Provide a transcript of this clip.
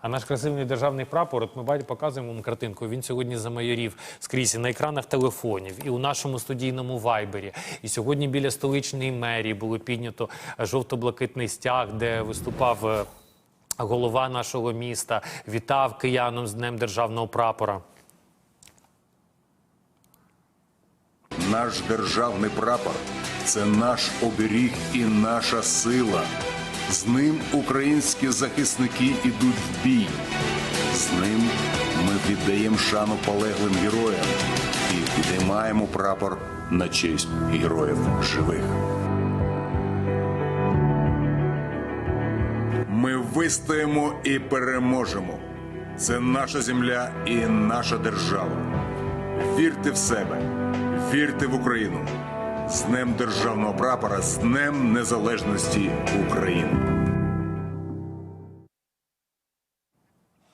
А наш красивий державний прапор, от ми бачимо, показуємо вам картинку. Він сьогодні замайорів скрізь і на екранах телефонів, і у нашому студійному вайбері. І сьогодні біля столичної мерії було піднято жовто-блакитний стяг, де виступав. е, Голова нашого міста вітав киянам з Днем державного прапора. Наш державний прапор це наш оберіг і наша сила. З ним українські захисники ідуть в бій. З ним ми віддаємо шану полеглим героям і підіймаємо прапор на честь героїв живих. Ми вистоїмо і переможемо. Це наша земля і наша держава. Вірте в себе, вірте в Україну. З Днем Державного прапора, з Днем Незалежності України.